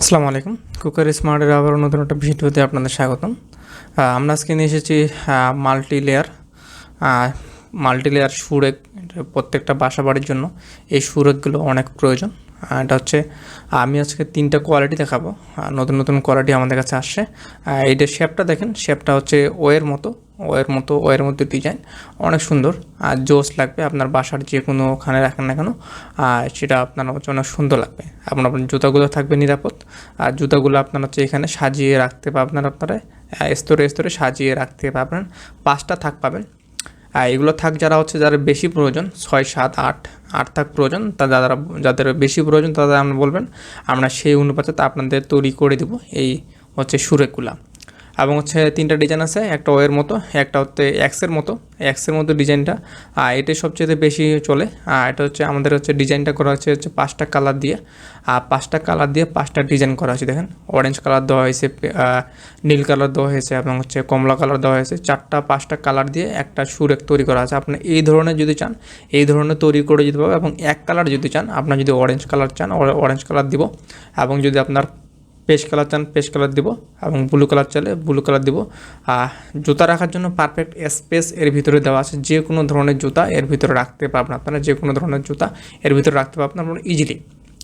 আসসালামু আলাইকুম। কুকার স্মার্টের আবার নতুন একটা ভিডিওতে আপনাদের স্বাগতম। আমরা আজকে নিয়ে এসেছি multi layer multi layer shoe rack প্রত্যেকটা বাসা বাড়ির জন্য। এই সুরেকগুলো অনেক প্রয়োজন। এটা হচ্ছে আমি আজকে তিনটা কোয়ালিটি দেখাবো। নতুন নতুন কোয়ালিটি আমাদের কাছে আসছে। আহ, এইটার শেপটা দেখেন শেপটা হচ্ছে ওয়ের মতো। ওয়ের মতো ওয়ের মধ্যে ডিজাইন অনেক সুন্দর। আর জোস লাগবে আপনার বাসার যে কোনো ওখানে রাখেন না কেন। আর সেটা আপনার হচ্ছে অনেক সুন্দর লাগবে। আপনার আপনার জুতাগুলো থাকবে নিরাপদ। আর জুতাগুলো আপনার হচ্ছে এখানে সাজিয়ে রাখতে পারবেন আপনারা আহ, স্তরে স্তরে সাজিয়ে রাখতে পারবেন পাঁচটা থাক পাবেন। আর এগুলো থাক যারা হচ্ছে যারা বেশি প্রয়োজন ছয় সাত আট আট থাক প্রয়োজন তা যারা যাদের বেশি প্রয়োজন তাদের আমরা বলবেন আমরা সেই অনুপাতে তা আপনাদের তৈরি করে দেবো। এই হচ্ছে সুরেকুলা এবং হচ্ছে তিনটা ডিজাইন আছে, একটা ওয়ের মতো, একটা হচ্ছে এক্সের মতো। এক্সের মতো ডিজাইনটা, আর এটাই সবচেয়ে বেশি চলে। আর এটা হচ্ছে আমাদের হচ্ছে ডিজাইনটা করা হচ্ছে হচ্ছে পাঁচটা কালার দিয়ে। আর পাঁচটা কালার দিয়ে পাঁচটা ডিজাইন করা হয়েছে, দেখেন। অরেঞ্জ কালার দেওয়া হয়েছে নীল কালার দেওয়া হয়েছে এবং হচ্ছে কমলা কালার দেওয়া হয়েছে। চারটা পাঁচটা কালার দিয়ে একটা সুরেক তৈরি করা আছে। আপনি এই ধরনের যদি চান, এই ধরনের তৈরি করে দিতে পারব এবং এক কালার যদি চান, আপনার যদি অরেঞ্জ কালার চান অরেঞ্জ কালার দিব। এবং যদি আপনার পেস্ট কালার চান, পেস্ট কালার দিব এবং ব্লু কালার চাইলে ব্লু কালার দিব। আর জুতা রাখার জন্য পারফেক্ট স্পেস এর ভিতরে দেওয়া আছে। যে কোনো ধরনের জুতা এর ভিতরে রাখতে পারবেন আপনারা, যে কোনো ধরনের জুতা এর ভিতরে রাখতে পারবেন আপনারা ইজিলি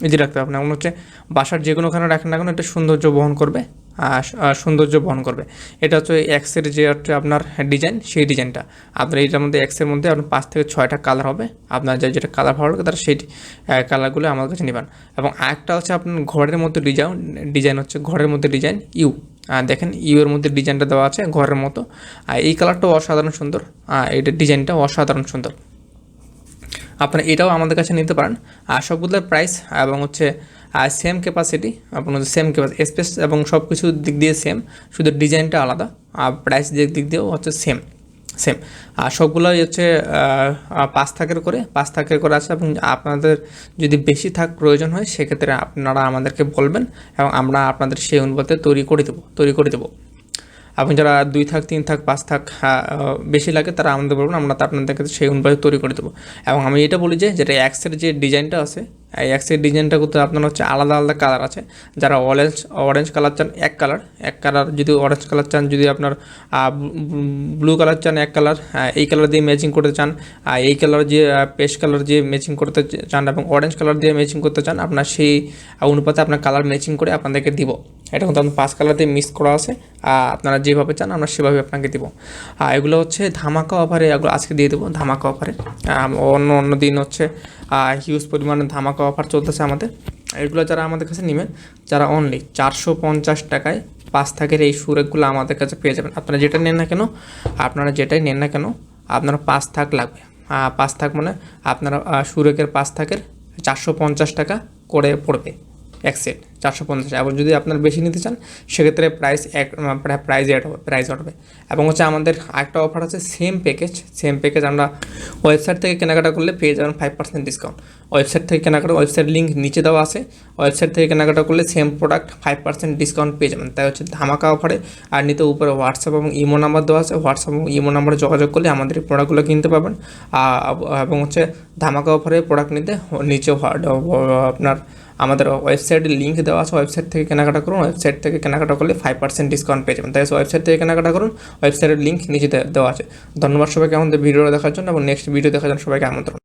ইজি রাখতে পারবেন এমন হচ্ছে বাসার যে কোনোখানে রাখেন না কেন এটা সৌন্দর্য বহন করবে আর সৌন্দর্য বহন করবে। এটা হচ্ছে এক্সের যে হচ্ছে আপনার ডিজাইন সেই ডিজাইনটা আপনার এইটার মধ্যে এক্সের মধ্যে আপনার পাঁচ থেকে ছয়টা কালার হবে। আপনার যে যেটা কালার ভালো লাগে তারা সেই কালারগুলো আমার কাছে নেবেন। এবং আরেকটা হচ্ছে আপনার ঘরের মধ্যে ডিজাইন ডিজাইন হচ্ছে ঘরের মধ্যে ডিজাইন ইউ দেখেন ইউ এর মধ্যে ডিজাইনটা দেওয়া আছে ঘরের মতো। আর এই কালারটাও অসাধারণ সুন্দর। আর এটার ডিজাইনটা অসাধারণ সুন্দর। আপনারা এটাও আমাদের কাছে নিতে পারেন। আর সবগুলোর প্রাইস এবং হচ্ছে, আর সেম ক্যাপাসিটি আপনার সেম ক্যাপাসিটি স্পেস এবং সব কিছুর দিক দিয়ে সেম শুধু ডিজাইনটা আলাদা, আর প্রাইস দিক দিক দিয়েও হচ্ছে সেম সেম আর সবগুলোই হচ্ছে পাঁচ থাকের করে, পাঁচ থাকের করে আছে এবং আপনাদের যদি বেশি থাক প্রয়োজন হয়, সেক্ষেত্রে আপনারা আমাদেরকে বলবেন এবং আমরা আপনাদের সেই অনুপাতে তৈরি করে দেবো, তৈরি করে দেবো। এবং যারা দুই থাক, তিন থাক, পাঁচ থাক বেশি লাগে, তারা আমাদের বলবেন আমরা তা আপনাদেরকে সেই অনুপাতে তৈরি করে দেবো। এবং আমি এটা বলি যে, যেটা এক্সের যে ডিজাইনটা আছে, এই এক্সের ডিজাইনটা করতে আপনার হচ্ছে আলাদা আলাদা কালার আছে। যারা অরেঞ্জ অরেঞ্জ কালার চান, এক কালার এক কালার যদি অরেঞ্জ কালার চান, যদি আপনার ব্লু কালার চান, এক কালার এই কালার দিয়ে ম্যাচিং করতে চান এই কালার যে পেস্ট কালার দিয়ে ম্যাচিং করতে চান এবং অরেঞ্জ কালার দিয়ে ম্যাচিং করতে চান, আপনার সেই অনুপাতে আপনার কালার ম্যাচিং করে আপনাদেরকে দিব। এটা কিন্তু পাঁচ কালার দিয়ে মিক্স করা আছে। আর আপনারা যেভাবে চান আমরা সেভাবে আপনাকে দেবো। আর এগুলো হচ্ছে ধামাকা অফারে এগুলো আজকে দিয়ে দেবো ধামাকা অফারে অন্য অন্য দিন হচ্ছে হিউজ পরিমাণে ধামাকা অফার চলতেছে আমাদের। এগুলো যারা আমাদের কাছে নেবেন, যারা অনলি চারশো পঞ্চাশ টাকায় পাঁচ থাকের এই সুরেকগুলো আমাদের কাছে পেয়ে যাবেন। আপনারা যেটা নেন না কেন, আপনারা যেটাই নেন না কেন, আপনারা পাঁচ থাক লাগবে। পাঁচ থাক মানে আপনারা সুরেকের পাঁচ থাকের চারশো পঞ্চাশ টাকা করে পড়বে, এক সেট চারশো পঞ্চাশ। এবং যদি আপনার বেশি নিতে চান, সেক্ষেত্রে প্রাইস এক প্রাইস এড হবে প্রাইস উঠবে এবং হচ্ছে আমাদের আরেকটা অফার আছে সেম প্যাকেজ সেম প্যাকেজ আমরা ওয়েবসাইট থেকে কেনাকাটা করলে পেয়ে যাবেন ফাইভ পার্সেন্ট ডিসকাউন্ট ওয়েবসাইট থেকে কেনাকাটা ওয়েবসাইট লিঙ্ক নিচে দেওয়া আছে। ওয়েবসাইট থেকে কেনাকাটা করলে same product five percent discount পেয়ে যাবেন। তাই হচ্ছে ধামাকা অফারে আর নিতে উপরে হোয়াটসঅ্যাপ এবং ইমো নাম্বার দেওয়া আছে। হোয়াটসঅ্যাপ এবং ইমো নাম্বারে যোগাযোগ করলে আমাদের এই প্রোডাক্টগুলো কিনতে পারবেন। এবং হচ্ছে ধামাকা অফারে প্রোডাক্ট নিতে নিচে আপনার আমাদের ওয়েবসাইটের লিঙ্ক দেওয়া আছে ওয়েবসাইট থেকে কেনাকাটা করুন। ওয়েবসাইট থেকে কেনাকাটা করলে ফাইভ পার্সেন্ট ডিসকাউন্ট পেয়ে যাবেন। তাই ওয়েবসাইট থেকে কেনাকাটা করুন ওয়েবসাইটের লিঙ্ক নিচে দেওয়া আছে। ধন্যবাদ সবাইকে আমাদের ভিডিও দেখার জন্য এবং নেক্সট ভিডিও দেখার জন্য সবাইকে আমন্ত্রণ।